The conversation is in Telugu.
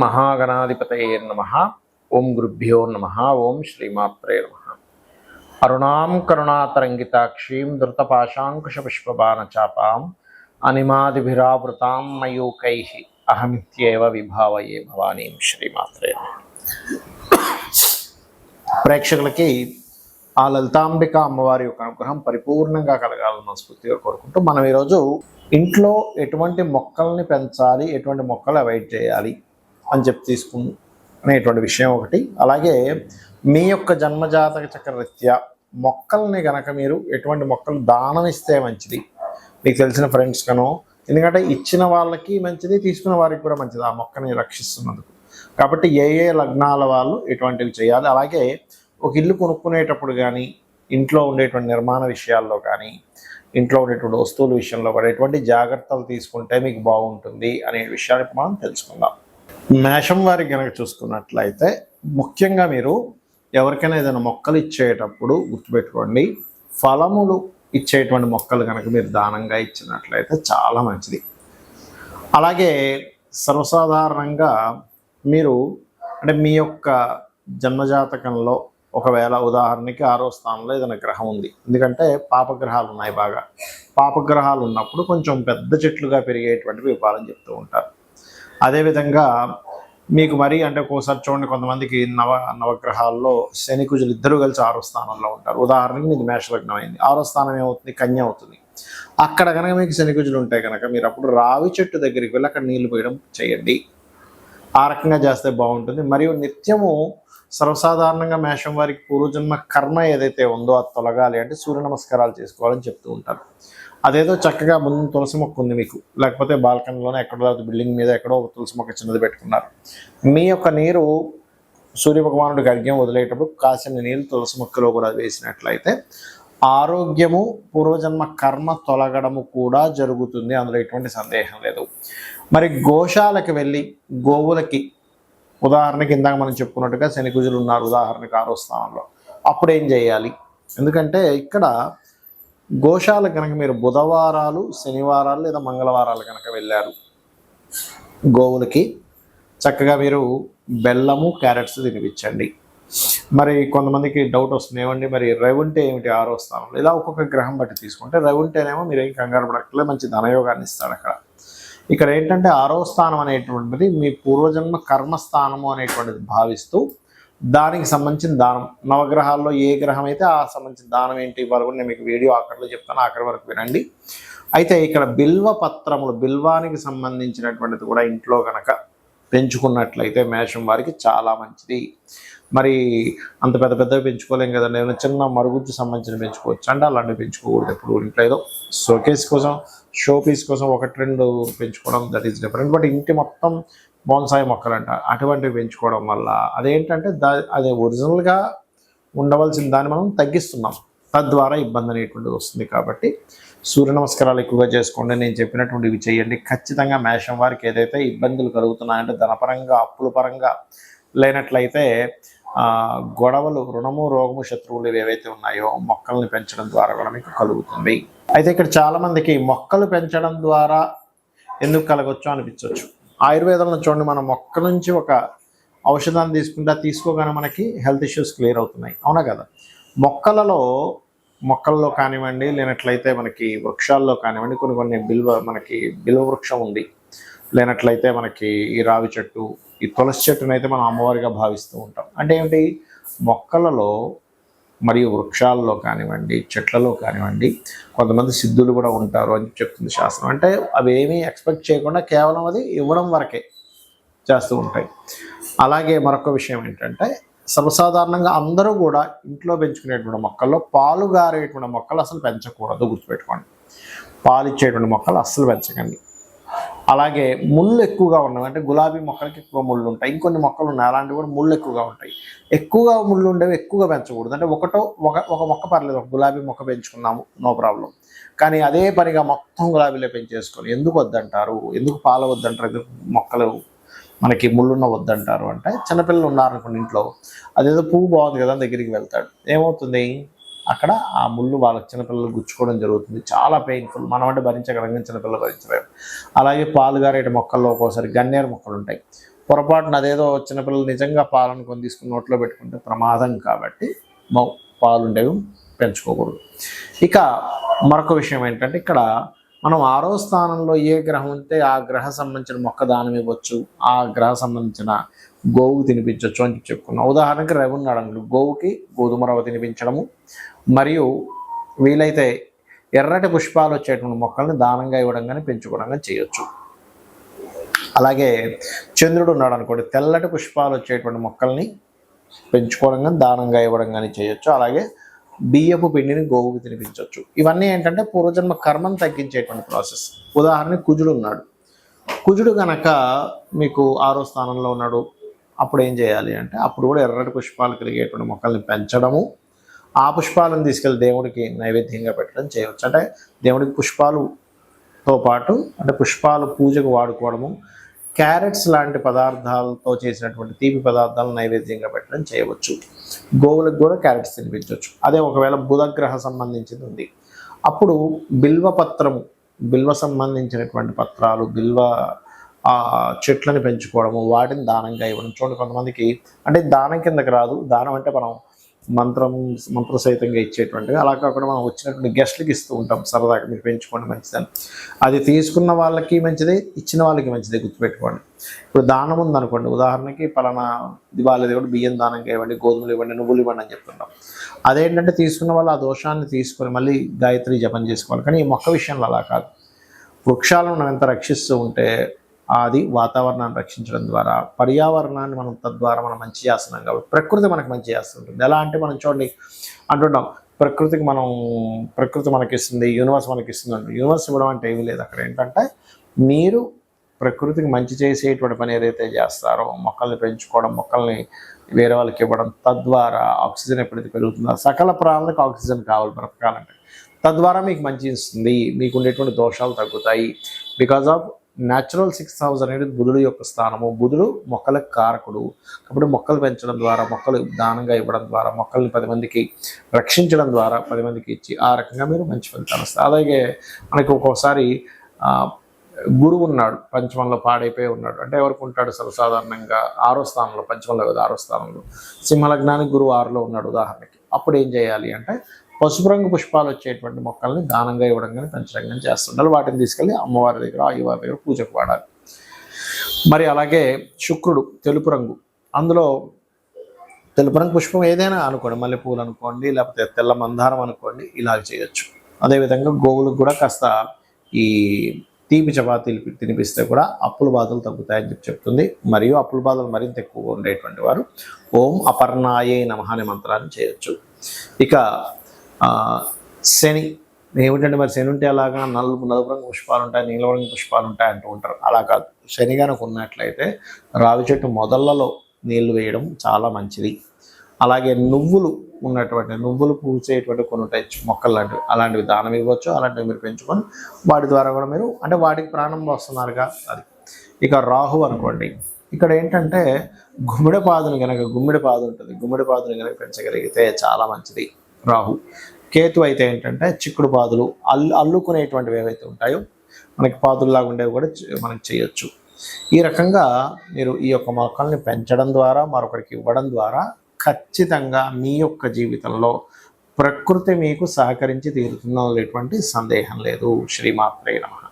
మహాగణాధిపతయే నమ. ఓం గురుభ్యో నమ. ఓం శ్రీమాత్రే నమ. అరుణాం కరుణాతరంగితాక్షీం ధృతపాశాంకుశపుష్పబాణచాపాం అనిమాదిభిరావృతాం మయూకై అహమిత్యేవ విభావయే భవానీం శ్రీమాత్రే ప్రేక్షకులకి ఆ లలితాంబిక అమ్మవారి యొక్క అనుగ్రహం పరిపూర్ణంగా కలగాలని స్ఫూర్తిగా కోరుకుంటూ మనం ఈరోజు ఇంట్లో ఎటువంటి మొక్కల్ని పెంచాలి ఎటువంటి మొక్కలు అవాయిడ్ చేయాలి అని చెప్పి తీసుకునేటువంటి విషయం ఒకటి. అలాగే మీ యొక్క జన్మజాతక చక్రరీత్యా మొక్కల్ని గనక మీరు ఎటువంటి మొక్కలు దానం ఇస్తే మంచిది? మీకు తెలిసిన ఫ్రెండ్స్ కనో ఎందుకంటే ఇచ్చిన వాళ్ళకి మంచిది తీసుకున్న వారికి కూడా మంచిది. ఆ మొక్కని రక్షిస్తున్నందుకు. కాబట్టి ఏ ఏ లగ్నాల వాళ్ళు ఎటువంటివి చేయాలి. అలాగే ఒక ఇల్లు కొనుక్కునేటప్పుడు కానీ ఇంట్లో ఉండేటువంటి నిర్మాణ విషయాల్లో కానీ ఇంట్లో ఉండేటువంటి వస్తువుల విషయంలో కూడా ఎటువంటి జాగ్రత్తలు తీసుకుంటే మీకు బాగుంటుంది అనే విషయాన్ని మనం తెలుసుకుందాం. మేషం వారికి కనుక చూసుకున్నట్లయితే ముఖ్యంగా మీరు ఎవరికైనా ఏదైనా మొక్కలు ఇచ్చేటప్పుడు గుర్తుపెట్టుకోండి ఫలములు ఇచ్చేటువంటి మొక్కలు కనుక మీరు దానంగా ఇచ్చినట్లయితే చాలా మంచిది. అలాగే సర్వసాధారణంగా మీరు అంటే మీ యొక్క జన్మజాతకంలో ఒకవేళ ఉదాహరణకి ఆరో స్థానంలో ఏదైనా గ్రహం ఉంది. ఎందుకంటే పాపగ్రహాలు ఉన్నాయి బాగా. పాపగ్రహాలు ఉన్నప్పుడు కొంచెం పెద్ద చెట్లుగా పెరిగేటువంటివి విపాలని చెప్తూ ఉంటారు. అదేవిధంగా మీకు మరి అంటే ఒక్కోసారి చూడండి కొంతమందికి నవ నవగ్రహాల్లో శని కుజులు ఇద్దరు కలిసి ఆరో స్థానంలో ఉంటారు. ఉదాహరణకి మీకు మేషలగ్నం అయింది. ఆరో స్థానం ఏమవుతుంది? కన్య అవుతుంది. అక్కడ కనుక మీకు శని కుజులు ఉంటాయి కనుక మీరు అప్పుడు రావి చెట్టు దగ్గరికి వెళ్ళి అక్కడ నీళ్ళు పోయడం చేయండి. ఆ రకంగా చేస్తే బాగుంటుంది. మరియు నిత్యము సర్వసాధారణంగా మేషం వారికి పూర్వజన్మ కర్మ ఏదైతే ఉందో అది తొలగాలి అంటే సూర్య నమస్కారాలు చేసుకోవాలని చెప్తూ ఉంటారు. అదేదో చక్కగా ముందు తులసి మొక్క ఉంది మీకు. లేకపోతే బాల్కనీలోనే ఎక్కడో లేకపోతే బిల్డింగ్ మీద ఎక్కడో తులసి మొక్క చిన్నది పెట్టుకున్నారు. మీ యొక్క నీరు సూర్య భగవానుడికి అర్ఘ్యం వదిలేటప్పుడు కాసిన నీళ్ళు తులసి మొక్కలో కూడా వేసినట్లయితే ఆరోగ్యము పూర్వజన్మ కర్మ తొలగడము కూడా జరుగుతుంది. అందులో ఎటువంటి సందేహం లేదు. మరి గోశాలకు వెళ్ళి గోవులకి ఉదాహరణకి ఇందాక మనం చెప్పుకున్నట్టుగా శనికుజులు ఉన్నారు ఉదాహరణకి ఆరో స్థానంలో. అప్పుడు ఏం చేయాలి? ఎందుకంటే ఇక్కడ గోశాల కనుక మీరు బుధవారాలు శనివారాలు లేదా మంగళవారాలు కనుక వెళ్ళారు గోవులకి చక్కగా మీరు బెల్లము క్యారెట్స్ తినిపించండి. మరి కొంతమందికి డౌట్ వస్తుంది ఏమండి మరి రవింటే ఏమిటి ఆరో స్థానంలో? ఇలా ఒక్కొక్క గ్రహం బట్టి తీసుకుంటే రవింటేనేమో మీరు ఏం కంగారు పడక్కలే మంచి ధనయోగాన్ని ఇస్తాడు అక్కడ. ఇక్కడ ఏంటంటే ఆరో స్థానం అనేటువంటిది మీ పూర్వజన్మ కర్మస్థానము అనేటువంటిది భావిస్తూ దానికి సంబంధించిన దానం. నవగ్రహాల్లో ఏ గ్రహం అయితే ఆ సంబంధించిన దానం ఏంటి ఇవ్వాలి కూడా నేను మీకు వీడియో అక్కడలో చెప్తాను. అక్కడి వరకు వినండి. అయితే ఇక్కడ బిల్వ పత్రములు బిల్వానికి సంబంధించినటువంటిది కూడా ఇంట్లో కనుక పెంచుకున్నట్లయితే మేషం వారికి చాలా మంచిది. మరి అంత పెద్ద పెద్దవి పెంచుకోలేం కదండి. ఏమైనా చిన్న మరుగుజ్జు సంబంధించిన పెంచుకోవచ్చు అంటే అలాంటివి పెంచుకోకూడదు ఎప్పుడు ఇంట్లో ఏదో షోకేస్ కోసం షో పీస్ కోసం ఒకటి రెండు పెంచుకోవడం దట్ ఈస్ డిఫరెంట్ బట్ ఇంటి మొత్తం బోన్సాయి మొక్కలు అంటారు అటువంటివి పెంచుకోవడం వల్ల అదేంటంటే దా అది ఒరిజినల్గా ఉండవలసిన దాన్ని మనం తగ్గిస్తున్నాం. తద్వారా ఇబ్బంది అనేటువంటిది వస్తుంది కాబట్టి సూర్య నమస్కారాలు ఎక్కువగా చేసుకోండి. నేను చెప్పినటువంటి ఇవి చేయండి. ఖచ్చితంగా మేషం వారికి ఏదైతే ఇబ్బందులు కలుగుతున్నాయంటే ధనపరంగా అప్పుల పరంగా లేనట్లయితే గొడవలు రుణము రోగము శత్రువులు ఏవైతే ఉన్నాయో మొక్కల్ని పెంచడం ద్వారా కూడా మీకు కలుగుతుంది. అయితే ఇక్కడ చాలామందికి మొక్కలు పెంచడం ద్వారా ఎందుకు కలగొచ్చు అనిపించవచ్చు. ఆయుర్వేదంలో చూడండి మనం మొక్క నుంచి ఒక ఔషధాన్ని తీసుకుంటే తీసుకోగానే మనకి హెల్త్ ఇష్యూస్ క్లియర్ అవుతున్నాయి. అవునా కదా? మొక్కలలో మొక్కల్లో కానివ్వండి లేనట్లయితే మనకి వృక్షాల్లో కానివ్వండి కొన్ని కొన్ని బిల్వ మనకి బిల్వ వృక్షం ఉంది. లేనట్లయితే మనకి ఈ రావి చెట్టు ఈ తులసి చెట్టునైతే మనం అమ్మవారిగా భావిస్తూ ఉంటాం. అంటే ఏమిటి మొక్కలలో మరియు వృక్షాల్లో కానివ్వండి చెట్లలో కానివ్వండి కొంతమంది సిద్ధులు కూడా ఉంటారు అని చెప్తుంది శాస్త్రం. అంటే అవేమీ ఎక్స్పెక్ట్ చేయకుండా కేవలం అది ఇవ్వడం వరకే చేస్తూ ఉంటాయి. అలాగే మరొక విషయం ఏంటంటే సర్వసాధారణంగా అందరూ కూడా ఇంట్లో పెంచుకునేటువంటి మొక్కల్లో పాలు గారేటువంటి మొక్కలు అసలు పెంచకూడదు గుర్తుపెట్టుకోండి. పాలు ఇచ్చేటువంటి మొక్కలు అస్సలు పెంచకండి. అలాగే ముళ్ళు ఎక్కువగా ఉన్నవి అంటే గులాబీ మొక్కలకి ఎక్కువ ముళ్ళు ఉంటాయి. ఇంకొన్ని మొక్కలు ఉన్నాయి అలాంటివి కూడా ముళ్ళు ఎక్కువగా ఉంటాయి. ఎక్కువగా ముళ్ళు ఉండేవి ఎక్కువగా పెంచకూడదు. అంటే ఒకటో ఒక ఒక మొక్క పర్లేదు ఒక గులాబీ మొక్క పెంచుకున్నాము నో ప్రాబ్లం. కానీ అదే పనిగా మొత్తం గులాబీలే పెంచేసుకొని ఎందుకు వద్దంటారు? ఎందుకు పాల వద్దంటారు? ఎందుకు మొక్కలు మనకి ముళ్ళున్న వద్దంటారు? అంటే చిన్నపిల్లలు ఉన్నారనుకోండి ఇంట్లో అదేదో పువ్వు బాగుంది కదా దగ్గరికి వెళ్తాడు. ఏమవుతుంది? అక్కడ ఆ ముళ్ళు వాళ్ళ చిన్నపిల్లలు గుచ్చుకోవడం జరుగుతుంది. చాలా పెయిన్ఫుల్ మనం అంటే భరించగలం చిన్నపిల్లలు భరించలేము అలాగే పాలు గారేటి మొక్కల్లో ఒక్కోసారి గన్నేరు మొక్కలు ఉంటాయి. పొరపాటున అదేదో చిన్నపిల్లలు నిజంగా పాలను కొని తీసుకుని నోట్లో పెట్టుకుంటే ప్రమాదం కాబట్టి మౌ పాలు ఉండేవి పెంచుకోకూడదు. ఇక మరొక విషయం ఏంటంటే ఇక్కడ మనం ఆరో స్థానంలో ఏ గ్రహం ఉంటే ఆ గ్రహ సంబంధించిన మొక్క దానం ఇవ్వచ్చు ఆ గ్రహ సంబంధించిన గోవుకు తినిపించవచ్చు అని చెప్పుకున్నాం. ఉదాహరణకి రవి ఉన్నాడు అనుకోండి గోవుకి గోధుమ రవ్వ తినిపించడము. మరియు వీలైతే ఎర్రటి పుష్పాలు వచ్చేటువంటి మొక్కల్ని దానంగా ఇవ్వడం కానీ పెంచుకోవడం కానీ చేయొచ్చు. అలాగే చంద్రుడు ఉన్నాడు అనుకోండి తెల్లటి పుష్పాలు వచ్చేటువంటి మొక్కల్ని పెంచుకోవడం కానీ దానంగా ఇవ్వడం కానీ చేయొచ్చు. అలాగే బియ్యపు పిండిని గోవుకు తినిపించవచ్చు ఇవన్నీ ఏంటంటే పూర్వజన్మ కర్మను తగ్గించేటువంటి ప్రాసెస్. ఉదాహరణ కుజుడు ఉన్నాడు. కుజుడు గనక మీకు ఆరో స్థానంలో ఉన్నాడు. అప్పుడు ఏం చేయాలి అంటే అప్పుడు కూడా ఎర్రటి పుష్పాలు కలిగేటువంటి మొక్కల్ని పెంచడము ఆ పుష్పాలను తీసుకెళ్ళి దేవుడికి నైవేద్యంగా పెట్టడం చేయవచ్చు. అంటే దేవుడికి పుష్పాలుతో పాటు అంటే పుష్పాలు పూజకు వాడుకోవడము క్యారెట్స్ లాంటి పదార్థాలతో చేసినటువంటి తీపి పదార్థాలను నైవేద్యంగా పెట్టడం చేయవచ్చు. గోవులకు కూడా క్యారెట్స్ తినిపించవచ్చు. అదే ఒకవేళ బుధగ్రహ సంబంధించింది ఉంది. అప్పుడు బిల్వ పత్రము బిల్వ సంబంధించినటువంటి పత్రాలు బిల్వ చెట్లను పెంచుకోవడము వాటిని దానంగా ఇవ్వడం. చూడండి కొంతమందికి అంటే దానం కిందకి రాదు. దానం అంటే మనం మంత్రం మంత్ర సహితంగా ఇచ్చేటువంటివి అలా కాకుండా మనం వచ్చినటువంటి గెస్ట్లకి ఇస్తూ ఉంటాం. సరదాగా మీరు పెంచుకోండి మంచిదని. అది తీసుకున్న వాళ్ళకి మంచిదే ఇచ్చిన వాళ్ళకి మంచిదే గుర్తుపెట్టుకోండి. ఇప్పుడు దానం ఉందనుకోండి. ఉదాహరణకి పలానా దివాళీ దేవుడు బియ్యం దానంగా ఇవ్వండి గోధుమలు ఇవ్వండి నువ్వులు ఇవ్వండి అని చెప్తున్నాం అదేంటంటే తీసుకున్న వాళ్ళు ఆ దోషాన్ని తీసుకొని మళ్ళీ గాయత్రి జపం చేసుకోవాలి. కానీ ఈ మొక్క విషయంలో అలా కాదు. వృక్షాలను మనం ఎంత రక్షిస్తూ ఉంటే అది వాతావరణాన్ని రక్షించడం ద్వారా పర్యావరణాన్ని మనం తద్వారా మనం మంచి చేస్తున్నాం కాబట్టి ప్రకృతి మనకు మంచి చేస్తుంటుంది. ఎలా అంటే మనం చూడండి అంటుంటాం ప్రకృతికి మనం ప్రకృతి మనకి ఇస్తుంది యూనివర్స్ మనకి ఇస్తుంది అంటే యూనివర్స్ ఇవ్వడం అంటే ఏమీ లేదు. అక్కడ ఏంటంటే మీరు ప్రకృతికి మంచి చేసేటువంటి పని ఏదైతే చేస్తారో మొక్కల్ని పెంచుకోవడం మొక్కల్ని వేరే వాళ్ళకి ఇవ్వడం తద్వారా ఆక్సిజన్ ఎప్పుడైతే పెరుగుతుందో సకల ప్రాణులకు ఆక్సిజన్ కావాలి బ్రతకాలంటే. తద్వారా మీకు మంచి ఇస్తుంది మీకు ఉండేటువంటి దోషాలు తగ్గుతాయి. Because of natural six house అనేది బుధుడు యొక్క స్థానము. బుధుడు మొక్కలకు కారకుడు. కాబట్టి మొక్కలు పెంచడం ద్వారా మొక్కలు దానంగా ఇవ్వడం ద్వారా మొక్కల్ని పది మందికి రక్షించడం ద్వారా పది మందికి ఇచ్చి ఆ రకంగా మీరు మంచి ఫలితాలు వస్తాయి. అలాగే మనకి ఒక్కోసారి గురువు ఉన్నాడు పంచమంలో పాడైపోయి ఉన్నాడు. అంటే ఎవరికి ఉంటాడు? సర్వసాధారణంగా ఆరో స్థానంలో పంచమంలో కదా ఆరో స్థానంలో. సింహలగ్నానికి గురువు ఆరులో ఉన్నాడు ఉదాహరణకి. అప్పుడు ఏం చేయాలి అంటే పసుపు రంగు పుష్పాలు వచ్చేటువంటి మొక్కల్ని దానంగా ఇవ్వడం కానీ పెంచడం కానీ చేస్తుండాలి. వాటిని తీసుకెళ్ళి అమ్మవారి దగ్గర అయ్యవారి దగ్గర పూజకు వాడాలి. మరి అలాగే శుక్రుడు తెలుపు రంగు. అందులో తెలుపు రంగు పుష్పం ఏదైనా అనుకోండి మల్లెపూలు అనుకోండి లేకపోతే తెల్ల మందారం అనుకోండి ఇలా చేయొచ్చు. అదేవిధంగా గోవులకు కూడా కాస్త ఈ తీపి చపాతీలు తినిపిస్తే కూడా అప్పుల బాధలు తగ్గుతాయని చెప్పి చెప్తుంది. మరియు అప్పుల బాధలు మరింత ఎక్కువగా ఉండేటువంటి వారు ఓం అపర్ణాయే నమ అనే మంత్రాన్ని చేయొచ్చు. ఇక శని ఏమిటంటే మరి శని ఉంటే అలాగా నలుపు నలుపు రంగు పుష్పాలు ఉంటాయి నీలం రంగు పుష్పాలు ఉంటాయి అంటూ ఉంటారు. అలా కాదు. శని కనుక ఉన్నట్లయితే రావి చెట్టు మొదళ్ళలో నీళ్ళు వేయడం చాలా మంచిది. అలాగే నువ్వులు ఉన్నటువంటి నువ్వులు పూసేటువంటి కొన్ని ఉంటాయి మొక్కలు లాంటివి అలాంటివి దానం ఇవ్వచ్చు అలాంటివి మీరు పెంచుకొని వాటి ద్వారా కూడా మీరు అంటే వాటికి ప్రాణం వస్తున్నారుగా అది. ఇక రాహు అనుకోండి. ఇక్కడ ఏంటంటే గుమ్మిడి పాదుని కనుక గుమ్మిడి పాదు ఉంటుంది. గుమ్మిడి పాదుని కనుక పెంచగలిగితే చాలా మంచిది రాహు. కేతు అయితే ఏంటంటే చిక్కుడు పాదులు అల్లు అల్లుకునేటువంటివి ఏవైతే ఉంటాయో మనకి పాదుల్లాగా ఉండేవి కూడా మనకి చేయొచ్చు. ఈ రకంగా మీరు ఈ యొక్క మొక్కల్ని పెంచడం ద్వారా మరొకరికి ఇవ్వడం ద్వారా ఖచ్చితంగా మీ యొక్క జీవితంలో ప్రకృతి మీకు సహకరించి తీరుతుందనేటువంటి సందేహం లేదు. శ్రీమాత్రే నమ.